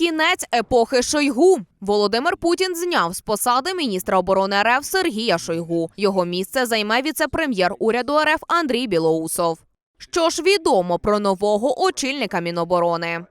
Кінець епохи Шойгу. Володимир Путін зняв з посади міністра оборони РФ Сергія Шойгу. Його місце займе віце-прем'єр уряду РФ Андрій Білоусов. Що ж відомо про нового очільника Міноборони?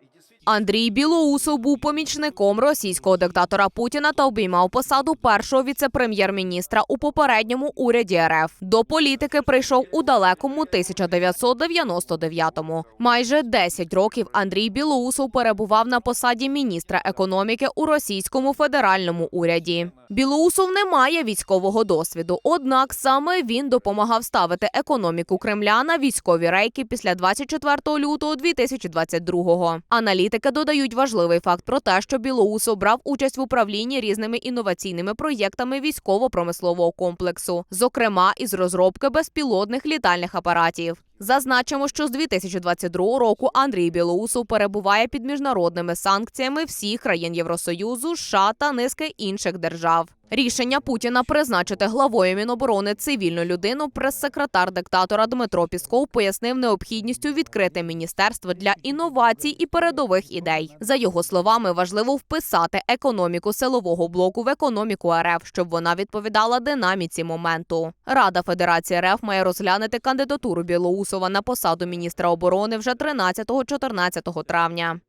Андрій Білоусов був помічником російського диктатора Путіна та обіймав посаду першого віце-прем'єр-міністра у попередньому уряді РФ. До політики прийшов у далекому 1999-му. Майже 10 років Андрій Білоусов перебував на посаді міністра економіки у російському федеральному уряді. Білоусов не має військового досвіду, однак саме він допомагав ставити економіку Кремля на військові рейки після 24 лютого 2022-го. Аналітики додають важливий факт про те, що Білоусов брав участь в управлінні різними інноваційними проєктами військово-промислового комплексу, зокрема із розробки безпілотних літальних апаратів. Зазначимо, що з 2022 року Андрій Білоусов перебуває під міжнародними санкціями всіх країн Євросоюзу, США та низки інших держав. Рішення Путіна призначити главою Міноборони цивільну людину прес-секретар диктатора Дмитро Пісков пояснив необхідністю відкрити міністерство для інновацій і передових ідей. За його словами, важливо вписати економіку силового блоку в економіку РФ, щоб вона відповідала динаміці моменту. Рада Федерації РФ має розглянути кандидатуру Білоусова на посаду міністра оборони вже 13-14 травня.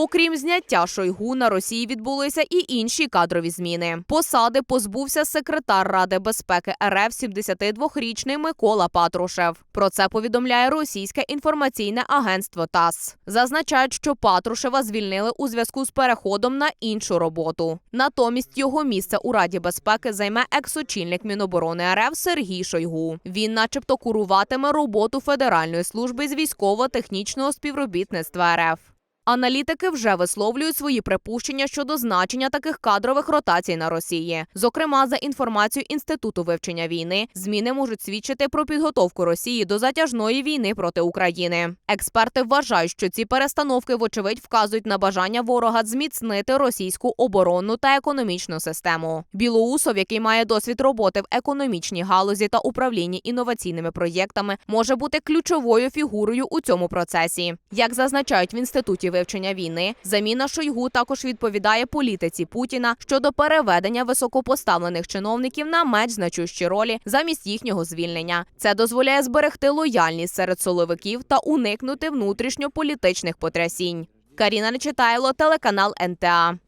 Окрім зняття Шойгу, на Росії відбулися і інші кадрові зміни. Посади позбувся секретар Ради безпеки РФ 72-річний Микола Патрушев. Про це повідомляє російське інформаційне агентство ТАСС. Зазначають, що Патрушева звільнили у зв'язку з переходом на іншу роботу. Натомість його місце у Раді безпеки займе екс-очільник Міноборони РФ Сергій Шойгу. Він, начебто, куруватиме роботу Федеральної служби з військово-технічного співробітництва РФ. Аналітики вже висловлюють свої припущення щодо значення таких кадрових ротацій на Росії. Зокрема, за інформацією інституту вивчення війни, зміни можуть свідчити про підготовку Росії до затяжної війни проти України. Експерти вважають, що ці перестановки, вочевидь, вказують на бажання ворога зміцнити російську оборонну та економічну систему. Білоусов, який має досвід роботи в економічній галузі та управлінні інноваційними проєктами, може бути ключовою фігурою у цьому процесі. Як зазначають в інституті вивчення війни, заміна Шойгу також відповідає політиці Путіна щодо переведення високопоставлених чиновників на менш значущі ролі замість їхнього звільнення. Це дозволяє зберегти лояльність серед соловиків та уникнути внутрішньополітичних потрясінь. Каріна Нечитайло, телеканал НТА.